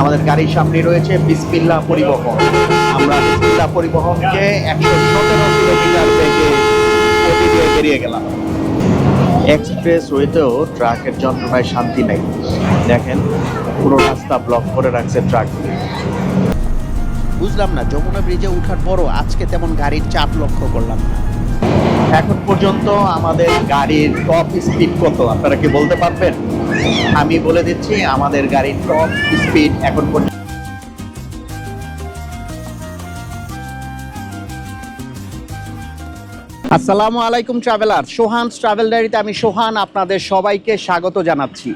আমাদের গাড়ির সামনে রয়েছে বিসমিল্লা পরিবহন। আমরা বিসমিল্লা পরিবহনকে একশো সতেরো কিলোমিটার দিয়ে বেরিয়ে গেলাম। এক্সপ্রেস ওয়েতেও ট্রাকের যন্ত্রণায় শান্তি নেই। দেখেন, পুরো রাস্তা ব্লক করে রাখছে ট্রাক। বুঝলাম না, যমুনা ব্রিজে ওঠার পরও আজকে তেমন গাড়ির চাপ লক্ষ্য করলাম এখন পর্যন্ত আমাদের গাড়ির টপ স্পিড কত? আপনারা কি বলতে পারবেন? আমি বলে দিচ্ছি, আমাদের গাড়ির টপ স্পিড এখন পর্যন্ত আসসালামু আলাইকুম ট্রাভেলার সোহান ট্রাভেল ডায়েরিতে আমি সোহান আপনাদের সবাইকে স্বাগত জানাচ্ছি।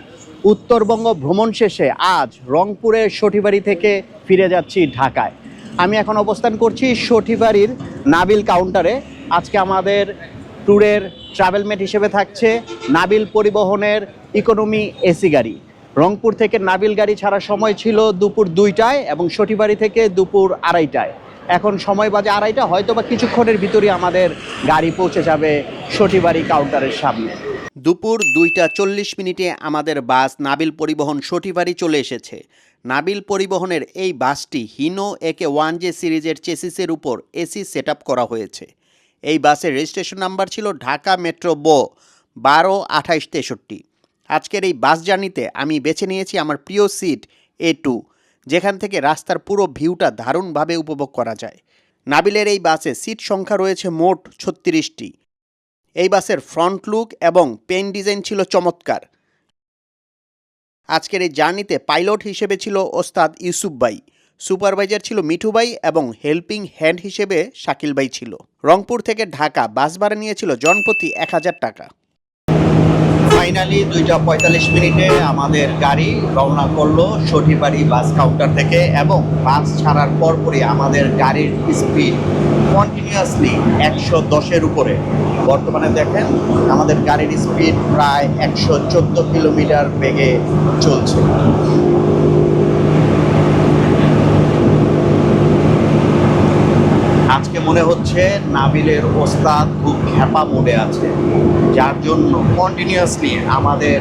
উত্তরবঙ্গ ভ্রমণ শেষে আজ রংপুরের সঠিবাড়ি থেকে ফিরে যাচ্ছি ঢাকায়। আমি এখন অবস্থান করছি সঠিবাড়ির নাবিল কাউন্টারে আজকে আমাদের ট্যুরের ট্রাভেলমেট হিসেবে থাকছে নাবিল পরিবহনের ইকোনমি এসি গাড়ি। রংপুর থেকে নাবিল গাড়ি ছাড়ার সময় ছিল দুপুর দুইটায় এবং সঠিবাড়ি থেকে দুপুর আড়াইটায়। এখন সময় বাজে আড়াইটা হয়তো বা কিছুক্ষণের ভিতরে আমাদের গাড়ি পৌঁছে যাবে সঠিবাড়ি কাউন্টারের সামনে। দুপুর দুইটা চল্লিশ মিনিটে আমাদের বাস নাবিল পরিবহন সঠিবাড়ি চলে এসেছে। নাবিল পরিবহনের এই বাসটি হিনো একে ওয়ান জে সিরিজের চেসিসের উপর এসি সেট করা হয়েছে। এই বাসের রেজিস্ট্রেশন নাম্বার ছিল ঢাকা মেট্রো ব, বারো আঠাইশ তেষট্টি। আজকের এই বাস জার্নিতে আমি বেছে নিয়েছি আমার প্রিয় সিট এ টু, যেখান থেকে রাস্তার পুরো ভিউটা দারুণভাবে উপভোগ করা যায়। নাবিলের এই বাসে সিট সংখ্যা রয়েছে মোট ছত্রিশটি। এই বাসের ফ্রন্ট লুক এবং পেন ডিজাইন ছিল চমৎকার। আজকের এই জার্নিতে পাইলট হিসেবে ছিল ওস্তাদ ইউসুফ ভাই। সুপারভাইজার ছিল মিঠু ভাই এবং হেল্পিং হ্যান্ড হিসেবে শাকিল ভাই ছিল। রংপুর থেকে ঢাকা বাস ভাড়া নিয়েছিল জনপ্রতি এক হাজার টাকা। ফাইনালি দুইটা পঁয়তাল্লিশ মিনিটে আমাদের গাড়ি রওনা করল সঠিবাড়ি বাস কাউন্টার থেকে এবং বাস ছাড়ার পরপরই আমাদের গাড়ির স্পিড কন্টিনিউয়াসলি একশো দশের উপরে। বর্তমানে দেখেন আমাদের গাড়ির স্পিড প্রায় একশো চোদ্দ কিলোমিটার বেগে চলছে আজকে মনে হচ্ছে নাবিলের ওস্তাদ খুব খ্যাপা মোডে আছে, যার জন্য কন্টিনিউয়াসলি আমাদের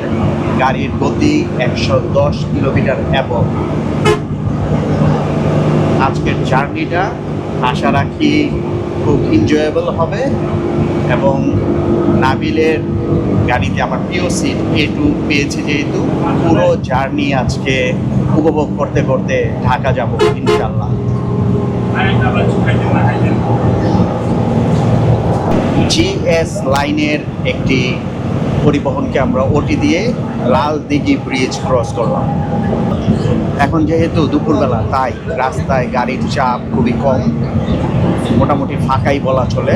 গাড়ির গতি একশো দশ কিলোমিটার অ্যাবভ আজকের জার্নিটা আশা রাখি খুব এনজয়েবল হবে এবং নাবিলের গাড়িতে আমার প্রিয় সিট এ টু পেয়েছি যেহেতু, পুরো জার্নি আজকে উপভোগ করতে করতে ঢাকা যাব ইনশাল্লাহ জিএস লাইনের একটি পরিবহনকে আমরা ওটি দিয়ে লাল দিঘি ব্রিজ ক্রস করলাম। এখন যেহেতু দুপুরবেলা, তাই রাস্তায় গাড়ির চাপ খুবই কম, মোটামুটি ফাঁকাই বলা চলে।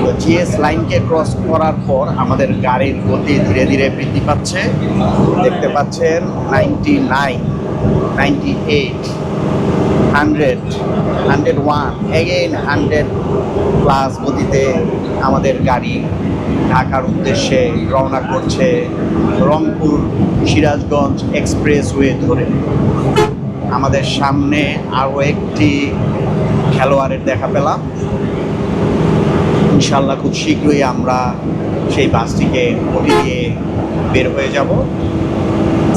তো জিএস লাইনকে ক্রস করার পর আমাদের গাড়ির গতি ধীরে ধীরে বৃদ্ধি পাচ্ছে। দেখতে পাচ্ছেন ninety nine, ninety eight, hundred hundred one, again hundred plus গতিতে আমাদের গাড়ি ঢাকার উদ্দেশ্যে রওনা করছে রংপুর সিরাজগঞ্জ এক্সপ্রেসওয়ে ধরে। আমাদের সামনে আরও একটি খেলোয়াড়ের দেখা পেলাম। ইনশাল্লাহ খুব শীঘ্রই আমরা সেই বাসটিকে ওটি দিয়ে বের হয়ে যাব।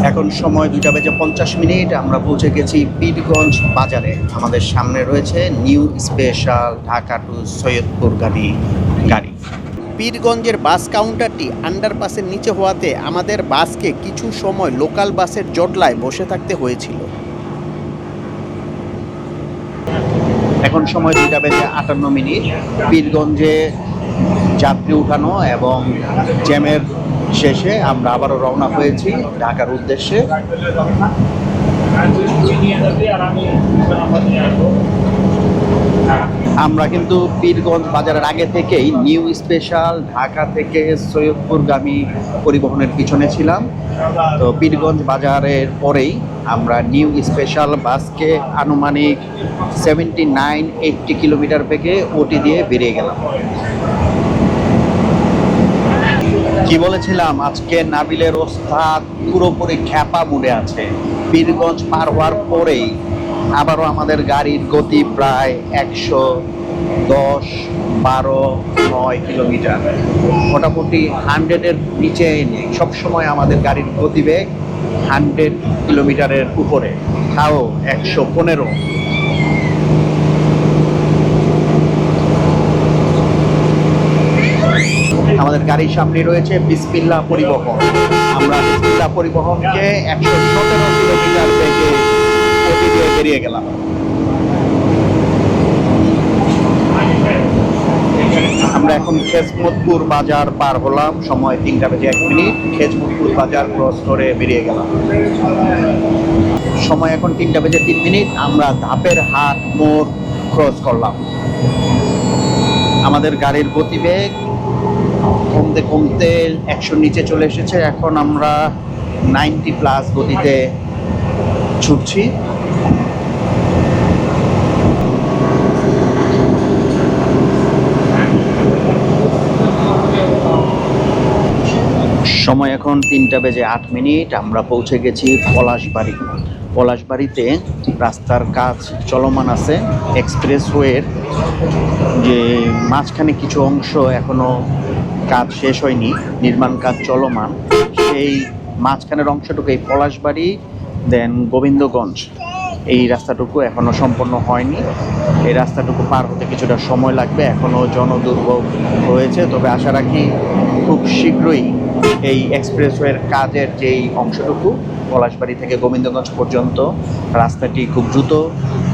এখন সময় দুটা বেজে পঞ্চাশ মিনিট, আমরা পৌঁছে গেছি পীরগঞ্জ বাজারে। আমাদের সামনে রয়েছে new special Dhaka to Saidpur গাড়ি গাড়ি। পীরগঞ্জের বাস কাউন্টারটি আন্ডারপাসের নিচে হওয়াতে আমাদের বাসকে কিছু সময় লোকাল বাসের জটলায় বসে থাকতে হয়েছিল। এখন সময় দুইটা বেজে আটান্ন মিনিট। পীরগঞ্জে যাত্রী উঠানো এবং জ্যামের শেষে আমরা আবারও রওনা হয়েছি ঢাকার উদ্দেশ্যে। আমরা কিন্তু পীরগঞ্জ বাজারের আগে থেকেই নিউ স্পেশাল ঢাকা থেকে সৈয়দপুরগামী পরিবহনের পিছনে ছিলাম। তো পীরগঞ্জ বাজারের পরেই আমরা নিউ স্পেশাল বাসকে আনুমানিক সেভেন্টি নাইন এইটটি কিলোমিটার থেকে ওটি দিয়ে বেরিয়ে গেলাম। কি বলেছিলাম? আজকে নাবিলের ওস্তাদ পুরোপুরি খ্যাপা মুড়ে আছে। পীরগঞ্জ পার হওয়ার পরেই আবারও আমাদের গাড়ির গতি প্রায় একশো দশ, বারো, নয় কিলোমিটার। মোটামুটি হান্ড্রেডের নিচে নেই। সবসময় আমাদের গাড়ির গতিবেগ হান্ড্রেড কিলোমিটারের উপরে। থাও একশো পনেরো। আমাদের গাড়ির সামনে রয়েছে বিসমিল্লা পরিবহন। আমরা বিসমিল্লা পরিবহনকে একশো সতেরো কিলোমিটার বেগে গতি বেরিয়ে গেলাম। আমরা এখন খেজমতপুর বাজার পার হলাম। সময় তিনটা বেজে এক মিনিট। খেজমতপুর বাজার ক্রস করে বেরিয়ে গেলাম। সময় এখন তিনটা বেজে তিন মিনিট। আমরা ধাপের হাট মোড় ক্রস করলাম। আমাদের গাড়ির গতিবেগ কমতে কমতে একশো নিচে চলে এসেছে। এখন আমরা নাইনটি প্লাস গতিতে ছুটছি। সময় এখন তিনটা বেজে আট মিনিট, আমরা পৌঁছে গেছি পলাশবাড়ি। পলাশবাড়িতে রাস্তার কাজ চলমান আছে এক্সপ্রেসওয়ের। যে মাঝখানে কিছু অংশ এখনও কাজ শেষ হয়নি, নির্মাণ কাজ চলমান। সেই মাঝখানের অংশটুকু এই পলাশবাড়ি দেন গোবিন্দগঞ্জ। এই রাস্তাটুকু এখনও সম্পন্ন হয়নি। এই রাস্তাটুকু পার হতে কিছুটা সময় লাগবে এখনও জনদুর্ভোগ রয়েছে তবে আশা রাখি খুব শীঘ্রই এই এক্সপ্রেসওয়ের কাজের যেই অংশটুকু, পলাশবাড়ি থেকে গোবিন্দগঞ্জ পর্যন্ত রাস্তাটি খুব দ্রুত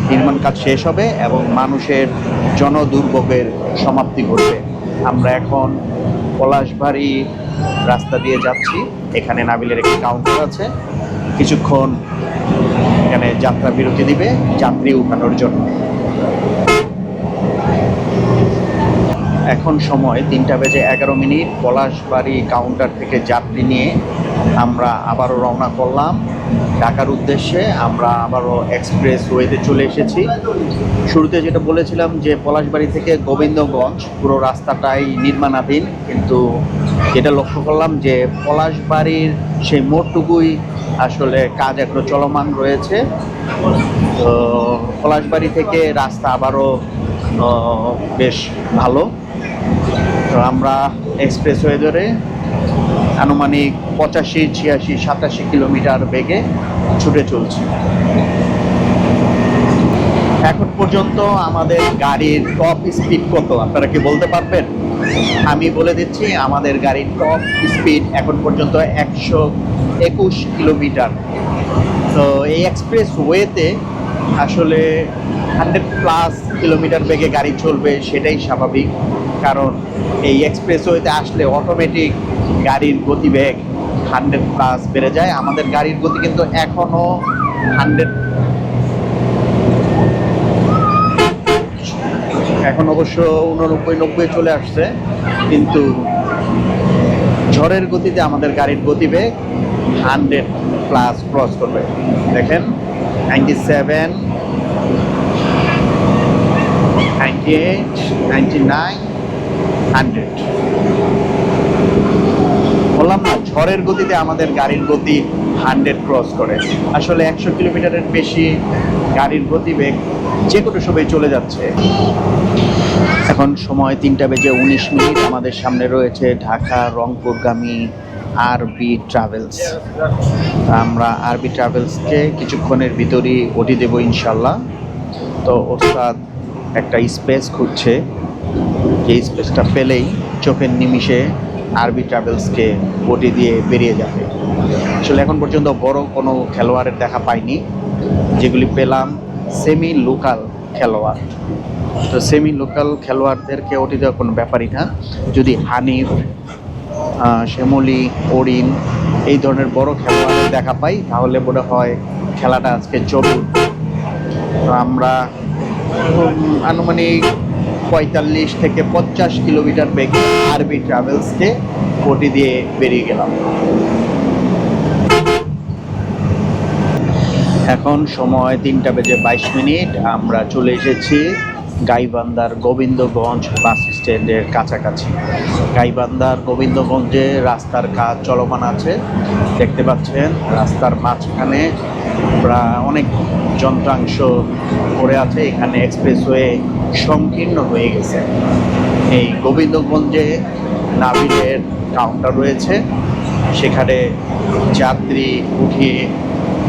নির্মাণ কাজ শেষ হবে এবং মানুষের জনদুর্ভোগের সমাপ্তি ঘটবে। আমরা এখন পলাশবাড়ি রাস্তা দিয়ে যাচ্ছি। এখানে নাবিলের একটি কাউন্টার আছে। কিছুক্ষণ এখানে যাত্রা বিরতি দিবে যাত্রী উঠানোর জন্য। এখন সময় তিনটা বেজে এগারো মিনিট। পলাশবাড়ি কাউন্টার থেকে যাত্রী নিয়ে আমরা আবারও রওনা করলাম। ঢাকার উদ্দেশ্যে আমরা আবারও এক্সপ্রেস ওয়েতে চলে এসেছি। শুরুতে যেটা বলেছিলাম যে পলাশবাড়ি থেকে গোবিন্দগঞ্জ, পুরো রাস্তাটাই নির্মাণাধীন। কিন্তু যেটা লক্ষ্য করলাম যে পলাশবাড়ির সেই মোড়টুকুই আসলে কাজ এখনও চলমান রয়েছে। তো পলাশবাড়ি থেকে রাস্তা আবারও বেশ ভালো। তো আমরা এক্সপ্রেসওয়ে ধরে আনুমানিক পঁচাশি, ছিয়াশি, সাতাশি কিলোমিটার বেগে ছুটে চলছি। এখন পর্যন্ত আমাদের গাড়ির টপ স্পিড কত? আপনারা কি বলতে পারবেন? আমি বলে দিচ্ছি, আমাদের গাড়ির টপ স্পিড এখন পর্যন্ত একশো একুশ কিলোমিটার। তো এই এক্সপ্রেস ওয়েতে আসলে হান্ড্রেড প্লাস কিলোমিটার বেগে গাড়ি চলবে সেটাই স্বাভাবিক। কারণ এই এক্সপ্রেসওয়েতে আসলে অটোমেটিক গাড়ির গতিবেগ হান্ড্রেড প্লাস বেড়ে যায়। আমাদের গাড়ির গতি কিন্তু এখনও হান্ড্রেড এখন অবশ্য উননব্বই, নব্বই চলে আসছে। কিন্তু ঝড়ের গতিতে আমাদের গাড়ির গতিবেগ হান্ড্রেড প্লাস ক্রস করবে। দেখেন, ninety seven, ninety eight, ninety nine, hundred. বললাম না, ঝড়ের গতিতে আমাদের গাড়ির গতি হান্ড্রেড ক্রস করে। আসলে একশো কিলোমিটারের বেশি গাড়ির গতিবেগ যে কোনো সময় চলে যাচ্ছে। এখন সময় তিনটা বেজে উনিশ মিনিট। আমাদের সামনে রয়েছে ঢাকা, রংপুরগামী আরবি ট্রাভেলস আমরা আরবি ট্রাভেলসকে কিছুক্ষণের ভিতরই ওটি দেবো ইনশাল্লাহ তো ওস্তাদ, একটা স্পেস খুঁজছে। যে স্পেসটা পেলেই চোখের নিমিষে আরবি ট্রাভেলসকে ওটি দিয়ে বেরিয়ে যাবে। আসলে এখন পর্যন্ত বড় কোনো খেলোয়াড়ের দেখা পাইনি। যেগুলি পেলাম সেমি লোকাল খেলোয়াড়। তো সেমি লোকাল খেলোয়াড়দেরকে ওটি দেওয়ার কোনো ব্যাপারই না। যদি হানিফ শ্যামলী, অরিন, এই ধরনের বড় খেলোয়াড়ের দেখা পাই, তাহলে মনে হয় খেলাটা আজকে তো আমরা আনুমানিক পঁয়তাল্লিশ থেকে পঞ্চাশ কিলোমিটার বেগে আরবি ট্রাভেলসকে ওটি দিয়ে বেরিয়ে গেলাম। এখন সময় তিনটা বেজে বাইশ মিনিট, আমরা চলে এসেছি গাইবান্ধার গোবিন্দগঞ্জ বাস স্ট্যান্ডের কাছাকাছি। গাইবান্ধার গোবিন্দগঞ্জে রাস্তার কাজ চলমান আছে। দেখতে পাচ্ছেন, রাস্তার মাঝখানে প্রায় অনেক যন্ত্রাংশ পড়ে আছে। এখানে এক্সপ্রেসওয়ে সংকীর্ণ হয়ে গেছে। এই গোবিন্দগঞ্জে নাবিলের কাউন্টার রয়েছে। সেখানে যাত্রী উঠিয়ে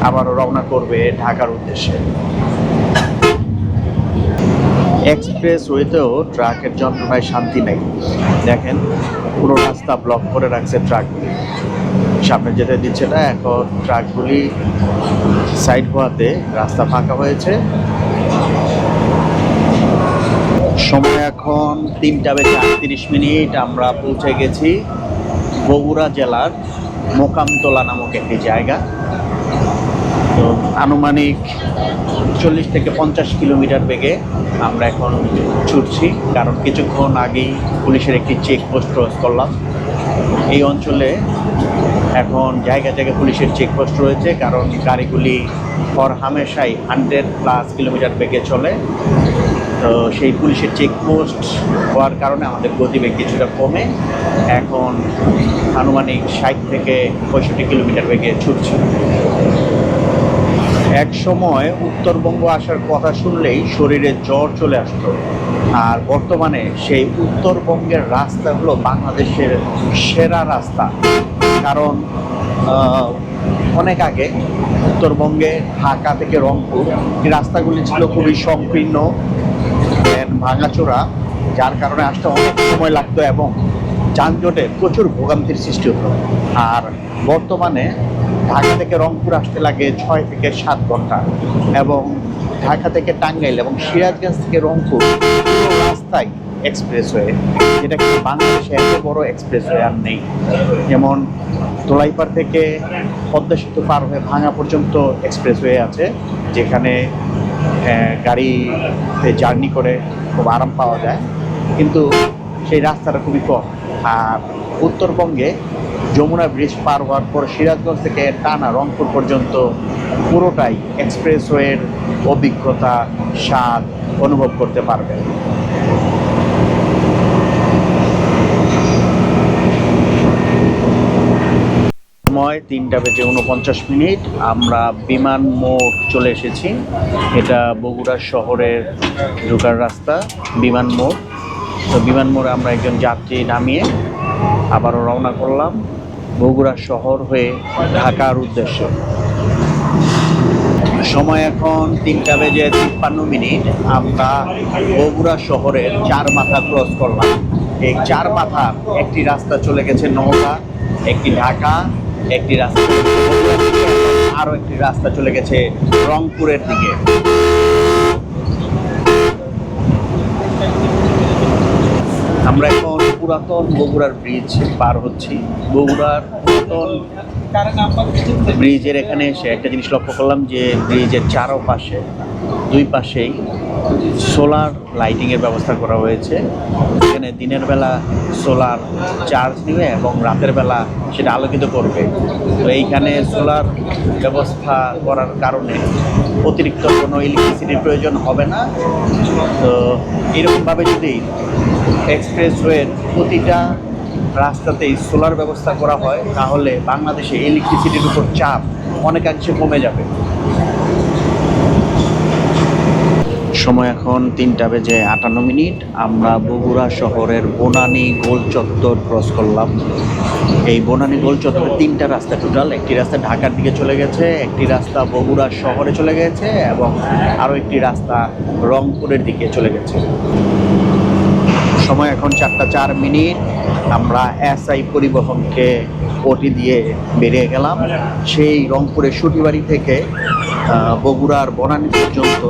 আবারও রওনা করবে ঢাকার উদ্দেশ্যে। এক্সপ্রেস ওয়েতেও ট্রাকের যন্ত্রণায় শান্তি নেই। দেখেন, পুরো রাস্তা ব্লক করে রাখছে ট্রাকগুলি সামনে যেতে দিচ্ছে না, এখন ট্রাকগুলি সাইড হওয়াতে রাস্তা ফাঁকা হয়েছে। সময় এখন তিনটা বেজে আটত্রিশ মিনিট, আমরা পৌঁছে গেছি বগুড়া জেলার মোকামতলা নামক একটি জায়গা। তো আনুমানিক চল্লিশ থেকে পঞ্চাশ কিলোমিটার বেগে আমরা এখন ছুটছি, কারণ কিছুক্ষণ আগেই পুলিশের একটি চেকপোস্ট ক্রস করলাম। এই অঞ্চলে এখন জায়গা জায়গায় পুলিশের চেকপোস্ট রয়েছে, কারণ গাড়িগুলি হর হামেশাই হান্ড্রেড প্লাস কিলোমিটার বেগে চলে। তো সেই পুলিশের চেকপোস্ট হওয়ার কারণে আমাদের গতিবেগ কিছুটা কমে। এখন আনুমানিক ষাট থেকে পঁয়ষট্টি কিলোমিটার বেগে ছুটছি। এক সময় উত্তরবঙ্গ আসার কথা শুনলেই শরীরে জ্বর চলে আসতো। আর বর্তমানে সেই উত্তরবঙ্গের রাস্তা হলো বাংলাদেশের সেরা রাস্তা। কারণ অনেক আগে উত্তরবঙ্গে ঢাকা থেকে রংপুর, এই রাস্তাগুলি ছিল খুবই সংকীর্ণ ভাঙাচোরা, যার কারণে আসতে অনেক সময় লাগতো এবং যানজটে প্রচুর ভোগান্তির সৃষ্টি হতো। আর বর্তমানে ঢাকা থেকে রংপুর আসতে লাগে ছয় থেকে সাত ঘণ্টা। এবং ঢাকা থেকে টাঙ্গাইল এবং সিরাজগঞ্জ থেকে রংপুর পুরো রাস্তায় এক্সপ্রেসওয়ে যেটা কিন্তু বাংলাদেশে এত বড় এক্সপ্রেসওয়ে আর নেই। যেমন তোলাইপাড় থেকে পদ্মা সেতু পার হয়ে ভাঙা পর্যন্ত এক্সপ্রেসওয়ে আছে যেখানে আহ, গাড়িতে জার্নি করে খুব আরাম পাওয়া যায়। কিন্তু সেই রাস্তাটা খুবই কম। আর উত্তরবঙ্গে যমুনা ব্রিজ পার হওয়ার পর সিরাজগঞ্জ থেকে টানা রংপুর পর্যন্ত পুরোটাই এক্সপ্রেসওয়ের অভিজ্ঞতা, স্বাদ অনুভব করতে পারবেন। সময় তিনটা বেজে উনপঞ্চাশ মিনিট, আমরা বিমান মোড় চলে এসেছি। এটা বগুড়া শহরের ঢোকার রাস্তা, বিমান মোড়। তো বিমান মোড়ে আমরা একজন যাত্রী নামিয়ে আবারও রওনা করলাম। বগুড়া শহর হয়ে ঢাকার উদ্দেশ্যে। সময় এখন তিনটা বেজে তিপ্পান্ন মিনিট। আমরা বগুড়া শহরের চার মাথা ক্রস করলাম। এই চার মাথা একটি রাস্তা চলে গেছে নওগাঁ, একটি ঢাকা, একটি রাস্তা আরও একটি রাস্তা চলে গেছে রংপুরের দিকে। আমরা এখন পুরাতন বগুড়ার ব্রিজ পার হচ্ছি। বগুড়ার পুরাতন ব্রিজের এখানে এসে একটা জিনিস লক্ষ্য করলাম যে ব্রিজের চারপাশে, দুই পাশেই সোলার লাইটিংয়ের ব্যবস্থা করা হয়েছে। এখানে দিনের বেলা সোলার চার্জ নেবে এবং রাতের বেলা সেটা আলোকিত করবে। তো এইখানে সোলার ব্যবস্থা করার কারণে অতিরিক্ত কোনো ইলেকট্রিসিটির প্রয়োজন হবে না। তো এরকমভাবে যদি এক্সপ্রেসওয়ের প্রতিটা রাস্তাতেই সোলার ব্যবস্থা করা হয়, তাহলে বাংলাদেশে ইলেকট্রিসিটির উপর চাপ অনেকাংশে কমে যাবে। সময় এখন তিনটা বেজে আটান্ন মিনিট। আমরা বগুড়া শহরের বনানী গোল চত্বর ক্রস করলাম। এই বনানী গোল চত্বরে তিনটা রাস্তা টোটাল একটি রাস্তা ঢাকার দিকে চলে গেছে, একটি রাস্তা বগুড়া শহরে চলে গেছে এবং আরও একটি রাস্তা রংপুরের দিকে চলে গেছে। সময় এখন চারটা চার মিনিট। আমরা এসআই পরিবহনকে ওটি দিয়ে বেরিয়ে গেলাম। সেই রংপুরের সুটিবাড়ি থেকে বগুড়ার বনানী পর্যন্ত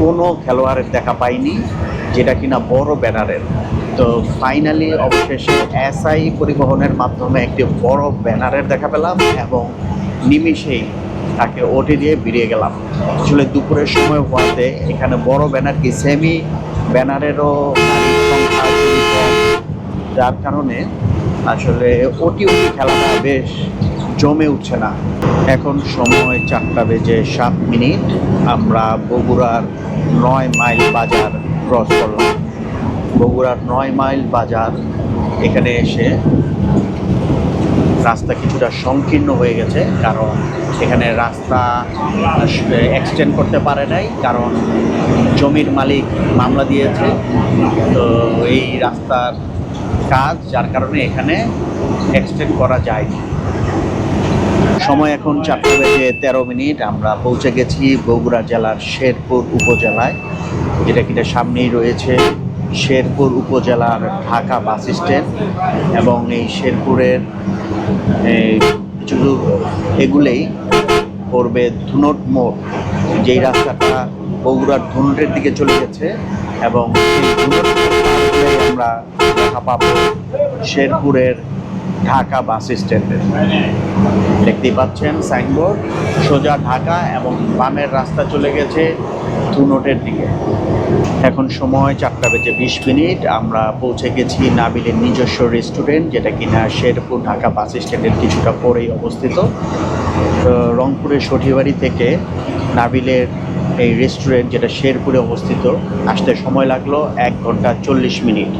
কোনো খেলোয়াড়ের দেখা পাইনি, যেটা কিনা বড় ব্যানারের। তো ফাইনালি অবশেষে এসআই পরিবহনের মাধ্যমে একটি বড় ব্যানারের দেখা পেলাম এবং নিমিষেই তাকে ওটি দিয়ে বেরিয়ে গেলাম। আসলে দুপুরের সময় হওয়াতে এখানে বড় ব্যানার কি, সেমি ব্যানারেরও কম যার কারণে আসলে ওটি ওটি খেলাটা বেশ জমে উঠছে না। এখন সময় চারটা বেজে সাত মিনিট। আমরা বগুড়ার নয় মাইল বাজার ক্রস করলাম। বগুড়ার নয় মাইল বাজার এখানে এসে রাস্তা কিছুটা সংকীর্ণ হয়ে গেছে, কারণ এখানে রাস্তা এক্সটেন্ড করতে পারে নাই, কারণ জমির মালিক মামলা দিয়েছে। তো এই রাস্তার কাজ যার কারণে এখানে এক্সটেন্ড করা যায়নি। সময় এখন চারটে বেজে তেরো মিনিট। আমরা পৌঁছে গেছি বগুড়া জেলার শেরপুর উপজেলায়, যেটা কিনা সামনেই রয়েছে শেরপুর উপজেলার ঢাকা বাস স্ট্যান্ড এবং এই শেরপুরের কিছু এগুলেই পড়বে ধুনট মোড়, যেই রাস্তাটা বগুড়ার ধুনটের দিকে চলে গেছে এবং সেই ধুনট আমরা দেখা পাবো শেরপুরের ঢাকা বাস স্ট্যান্ডে। দেখতেই পাচ্ছেন সাইনবোর্ড, সোজা ঢাকা এবং বামের রাস্তা চলে গেছে ধুনটের দিকে। এখন সময় চারটা বেজে বিশ মিনিট, আমরা পৌঁছে গেছি নাবিলের নিজস্ব রেস্টুরেন্ট, যেটা কিনা শেরপুর ঢাকা বাস স্ট্যান্ডের কিছুটা পরেই অবস্থিত। রংপুরের সঠিবাড়ি থেকে নাবিলের এই রেস্টুরেন্ট যেটা শেরপুরে অবস্থিত, আসতে সময় লাগল এক ঘণ্টা চল্লিশ মিনিট।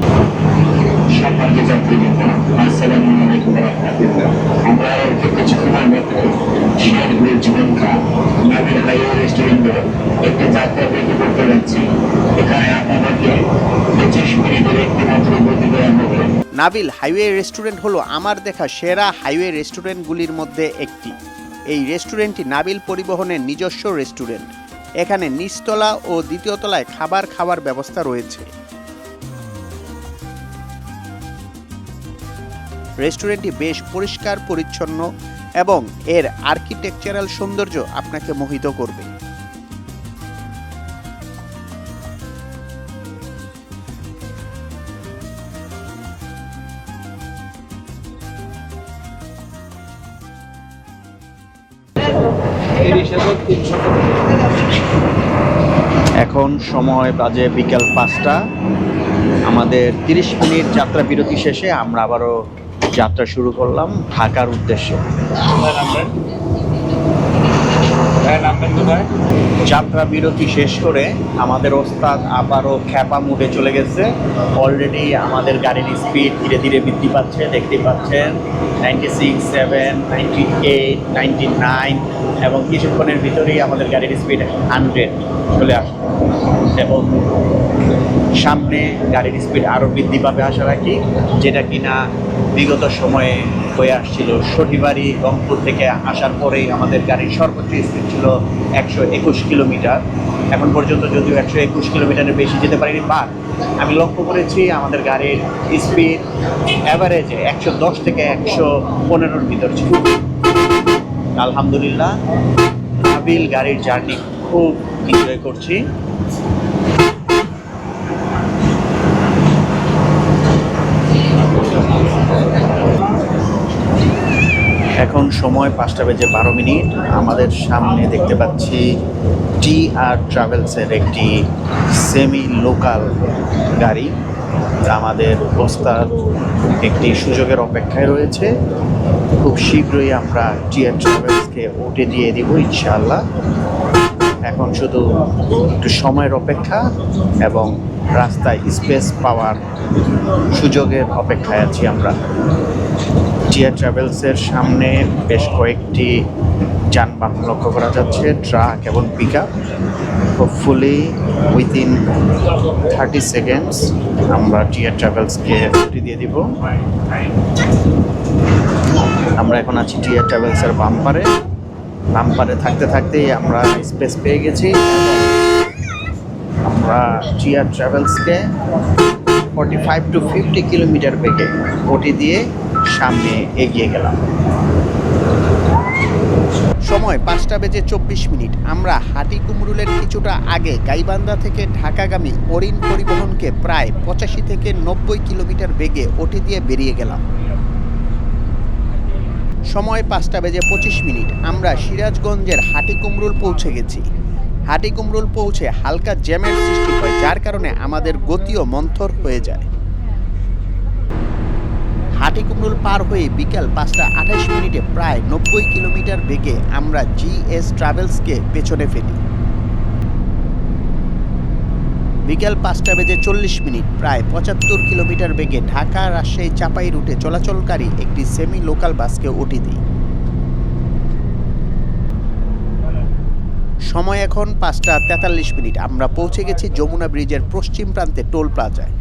নাবিল, হাইওয়ে রেস্টুরেন্ট হলো আমার দেখা সেরা হাইওয়ে রেস্টুরেন্টগুলির মধ্যে একটি। এই রেস্টুরেন্টটি নাবিল পরিবহনের নিজস্ব রেস্টুরেন্ট এখানে নিচতলা ও দ্বিতীয় তলায় খাবার খাওয়ার ব্যবস্থা রয়েছে। রেস্টুরেন্টটি বেশ পরিষ্কার, পরিচ্ছন্ন এবং এর আর্কিটেকচারাল সৌন্দর্য আপনাকে মোহিত করবে। এখন সময় বাজে বিকেল পাঁচটা। আমাদের তিরিশ মিনিট যাত্রা বিরতি শেষে আমরা আবারও যাত্রা শুরু করলাম ঢাকার উদ্দেশ্যে। যাত্রা বিরতি শেষ করে আমাদের ওস্তাদ আবারও খ্যাপা মুডে চলে গেছে। অলরেডি আমাদের গাড়ির স্পিড ধীরে ধীরে বৃদ্ধি পাচ্ছে দেখতে পাচ্ছেন। Ninety six seven ninety eight ninety nine এবং কিছুক্ষণের ভিতরেই আমাদের গাড়ির স্পিড হান্ড্রেড চলে আসবে। এবং সামনে গাড়ির স্পিড আরও বৃদ্ধি পাবে, আশা রাখি। যেটা কিনা বিগত সময়ে হয়ে আসছিল। সঠিবাড়ি রংপুর থেকে আসার পরেই আমাদের গাড়ির সর্বোচ্চ স্পিড ছিল একশো একুশ কিলোমিটার। এখন পর্যন্ত যদিও একশো একুশ কিলোমিটারের বেশি যেতে পারিনি বাট আমি লক্ষ্য করেছি আমাদের গাড়ির স্পিড অ্যাভারেজে একশো দশ থেকে একশো পনেরোর ভিতর ছিল। আলহামদুলিল্লাহ নাবিল গাড়ির জার্নি খুব এনজয় করছি। এখন সময় পাঁচটা বেজে বারো মিনিট। আমাদের সামনে দেখতে পাচ্ছি টি আর ট্রাভেলসের একটি সেমি লোকাল গাড়ি। আমাদের ওস্তাদ একটি সুযোগের অপেক্ষায় রয়েছে। খুব শীঘ্রই আমরা টি আর ট্রাভেলসকে উঠে দিয়ে দিব, ইনশাআল্লাহ। এখন শুধু একটু সময়ের অপেক্ষা এবং রাস্তায় স্পেস পাওয়ার সুযোগের অপেক্ষায় আছি আমরা। টিয়া ট্রাভেলসের সামনে বেশ কয়েকটি যানবাহন লক্ষ্য করা যাচ্ছে ট্রাক এবং pick up hopefully within thirty seconds আমরা টিয়া ট্রাভেলসকে ছুটি দিয়ে দিব। আমরা এখন আছি টিয়া ট্রাভেলসের বাম্পারে বাম্পারে থাকতে থাকতেই আমরা স্পেস পেয়ে গেছি আমরা Tiya ট্রাভেলসকে forty five to fifty kilometre বেগে ওটি দিয়ে সামনে এগিয়ে গেলাম। সময় পাঁচটা বেজে চব্বিশ মিনিট। আমরা হাটি কুমরুলের কিছুটা আগে গাইবান্ধা থেকে ঢাকাগামী অরিন পরিবহনকে প্রায় পঁচাশি থেকে নব্বই কিলোমিটার বেগে ওটি দিয়ে বেরিয়ে গেলাম। সময় পাঁচটা বেজে পঁচিশ মিনিট। আমরা সিরাজগঞ্জের হাটি কুমরুল পৌঁছে গেছি। হাটি কুমরুল পৌঁছে হালকা জ্যামের সৃষ্টি হয়, যার কারণে আমাদের গতিও মন্থর হয়ে যায়। হাটিকুমরুল পার হয়ে বিকাল পাঁচটা আঠাশ মিনিটে প্রায় নব্বই কিলোমিটার বেগে আমরা জিএস ট্রাভেলসকে পেছনে ফেলি। বিকাল পাঁচটা বেজে চল্লিশ মিনিট, প্রায় পঁচাত্তর কিলোমিটার বেগে ঢাকা রাজশাহী চাপাই রুটে চলাচলকারী একটি সেমি লোকাল বাসকে উঠে দিই। সময় এখন পাঁচটা তেতাল্লিশ মিনিট। আমরা পৌঁছে গেছি যমুনা ব্রিজের পশ্চিম প্রান্তে টোল প্লাজায়।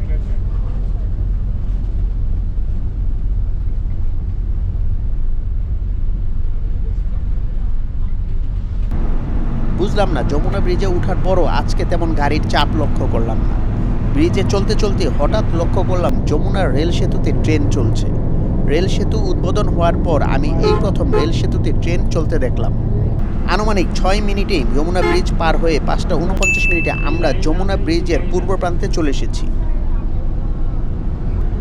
বুঝলাম না, যমুনা ব্রিজে ওঠার পরও আজকে তেমন গাড়ির চাপ লক্ষ্য করলাম না। ব্রিজে চলতে চলতে হঠাৎ লক্ষ্য করলাম যমুনার রেল সেতুতে ট্রেন চলছে। রেল সেতু উদ্বোধন হওয়ার পর আমি এই প্রথম রেল সেতুতে ট্রেন চলতে দেখলাম। আনুমানিক ছয় মিনিটেই যমুনা ব্রিজ পার হয়ে পাঁচটা উনপঞ্চাশ মিনিটে আমরা যমুনা ব্রিজের পূর্ব প্রান্তে চলে এসেছি।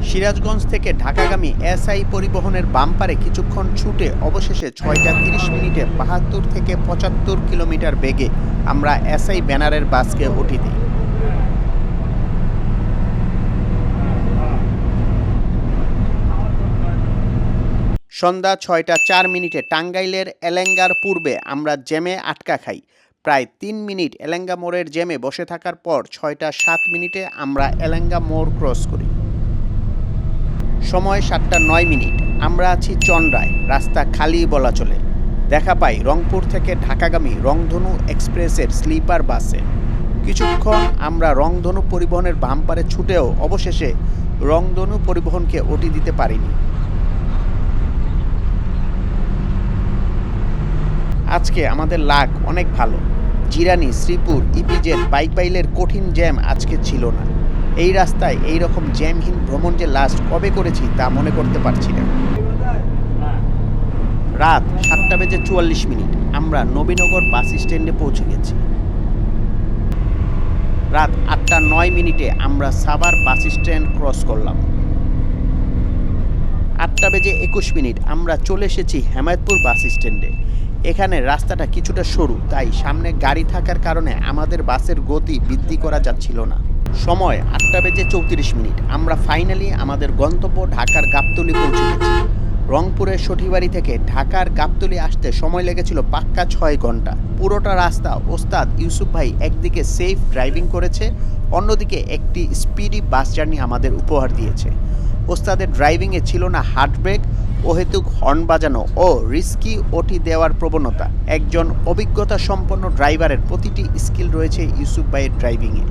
সিরাজগঞ্জ থেকে ঢাকাগামী এসআই পরিবহনের বামপারে কিছুক্ষণ ছুটে অবশেষে ছয়টা তিরিশ মিনিটে বাহাত্তর থেকে পঁচাত্তর কিলোমিটার বেগে আমরা এসআই ব্যানারের বাসকে উঠি দিই। সন্ধ্যা ছয়টা চার মিনিটে টাঙ্গাইলের এলেঙ্গার পূর্বে আমরা জ্যামে আটকা খাই। প্রায় তিন মিনিট এলেঙ্গা মোড়ের জ্যামে বসে থাকার পর ছয়টা সাত মিনিটে আমরা এলেঙ্গা মোড় ক্রস করি। সময় সাতটা নয় মিনিট। আমরা আছি চন্দ্রায়, রাস্তা খালি বলা চলে। দেখা পাই রংপুর থেকে ঢাকাগামী রংধনু এক্সপ্রেসের স্লিপার বাসে। কিছুক্ষণ আমরা রংধনু পরিবহনের বামপারে ছুটেও অবশেষে রংধনু পরিবহনকে ওটি দিতে পারিনি। আজকে আমাদের লাক অনেক ভালো। জিরানি, শ্রীপুর, ইপিজেড, বাইক বাইলের কঠিন জ্যাম আজকে ছিল না। এই রাস্তায় এই রকম জ্যামহীন ভ্রমণ যে লাস্ট কবে করেছি তা মনে করতে পারছি না। রাত সাতটা বেজে চুয়াল্লিশ মিনিট। আমরা নবীনগর বাস স্ট্যান্ডে পৌঁছে গেছি। রাত আটটা নয় মিনিটে আমরা সাবার বাস স্ট্যান্ড ক্রস করলাম। আটটা বেজে একুশ মিনিট আমরা চলে এসেছি হেমায়তপুর বাস স্ট্যান্ডে। এখানে রাস্তাটা কিছুটা সরু, তাই সামনে গাড়ি থাকার কারণে আমাদের বাসের গতি বৃদ্ধি করা যাচ্ছিল না। সময় আটটা বেজে চৌত্রিশ মিনিট। আমরা ফাইনালি আমাদের গন্তব্য ঢাকার গাবতলি পৌঁছে গেছি রংপুরের সঠিবাড়ি থেকে ঢাকার গাবতলি আসতে সময় লেগেছিল পাক্কা ছয় ঘণ্টা। পুরোটা রাস্তা ওস্তাদ ইউসুফ ভাই একদিকে সেফ ড্রাইভিং করেছে, অন্যদিকে একটি স্পিডি বাস জার্নি আমাদের উপহার দিয়েছে। ওস্তাদের ড্রাইভিংয়ে ছিল না হার্ট ব্রেক অহেতুক হর্ন বাজানো ও রিস্কি ওটি দেওয়ার প্রবণতা। একজন অভিজ্ঞতা সম্পন্ন ড্রাইভারের প্রতিটি স্কিল রয়েছে ইউসুফ ভাইয়ের ড্রাইভিংয়ে।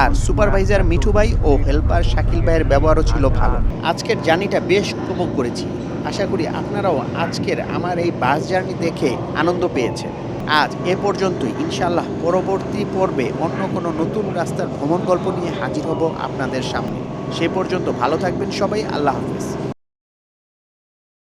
আর সুপারভাইজার মিঠু ভাই ও হেল্পার শাকিল ভাইয়ের ব্যবহারও ছিল ভালো। আজকের জার্নিটা বেশ উপভোগ করেছি। আশা করি আপনারাও আজকের আমার এই বাস জার্নি দেখে আনন্দ পেয়েছেন। আজ এ পর্যন্তই। ইনশাল্লাহ পরবর্তী পর্বে অন্য কোনো নতুন রাস্তার ভ্রমণ গল্প নিয়ে হাজির হব আপনাদের সামনে। সে পর্যন্ত ভালো থাকবেন সবাই। আল্লাহ হাফিজ।